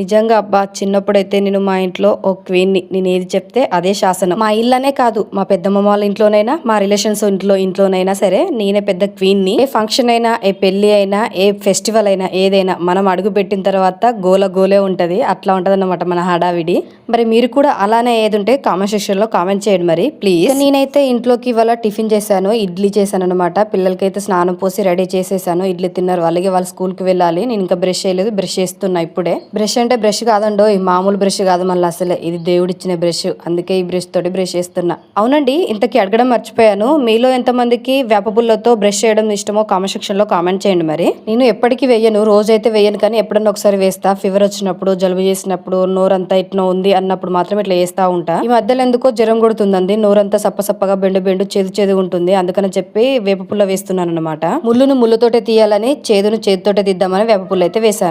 నిజంగా అబ్బా చిన్నప్పుడైతే నేను మా ఇంట్లో ఓ క్వీన్ని నేను ఏది చెప్తే అదే శాసనం. మా ఇల్లనే కాదు మా పెద్దమ్మ వాళ్ళ ఇంట్లోనైనా మా రిలేషన్స్ ఇంట్లో ఇంట్లోనైనా సరే నేనే పెద్ద క్వీన్ని. ఏ ఫంక్షన్ అయినా ఏ పెళ్ళి అయినా ఏ ఫెస్టివల్ అయినా ఏదైనా మనం అడుగు పెట్టిన తర్వాత గోల గోలే ఉంటుంది. అట్లా ఉంటది మన హడావిడి. మరి మీరు కూడా అలానే ఏది ఉంటే కామెంట్ సెక్షన్లో కామెంట్ చేయండి మరి ప్లీజ్. నేనైతే ఇంట్లోకి ఇవాళ టిఫిన్ చేశాను ఇడ్లీ చేశాను అనమాట పిల్లలకైతే స్నానం పోసి రెడీ చేసేసాను. ఇడ్లీ తిన్నారు అలాగే వాళ్ళ స్కూల్కి వెళ్ళాలి. నేను ఇంకా బ్రష్ చేయలేదు బ్రష్ చేస్తున్నా ఇప్పుడే. బ్రష్ అంటే బ్రష్ కాదండో ఈ మామూలు బ్రష్ కాదు మళ్ళీ అసలే. ఇది దేవుడిచ్చిన బ్రష్. అందుకే ఈ బ్రష్ తోటి బ్రష్ చేస్తున్నా. అవునండి ఇంతకీ అడగడం మర్చిపోయాను. మీలో ఎంతమందికి వేప పుల్లతో బ్రష్ చేయడం ఇష్టమో కామెంట్ సెక్షన్లో కామెంట్ చేయండి మరి. నేను ఎప్పటికీ వేయను రోజైతే వేయను కానీ ఎప్పుడన్నా ఒకసారి వేస్తా. ఫీవర్ వచ్చినప్పుడు జలుబు చేసినప్పుడు నోరంతా ఇట్లా ఉంది అన్నప్పుడు మాత్రం ఇట్లా వేస్తా ఉంటా. ఈ మధ్యలో ఎందుకో జ్వరం కొడుతుందండి. నోరంతా సప్పసప్పగా బెండు బెండు చేదు చేదు ఉంటుంది. అందుకని చెప్పి వేప పుల్ల వేస్తున్నాను అనమాట ముళ్ళును ముళ్ళుతోటే తీయాలని చేదును చేతితోటే తీద్దామని వేపపుల్ల అయితే వేశాను.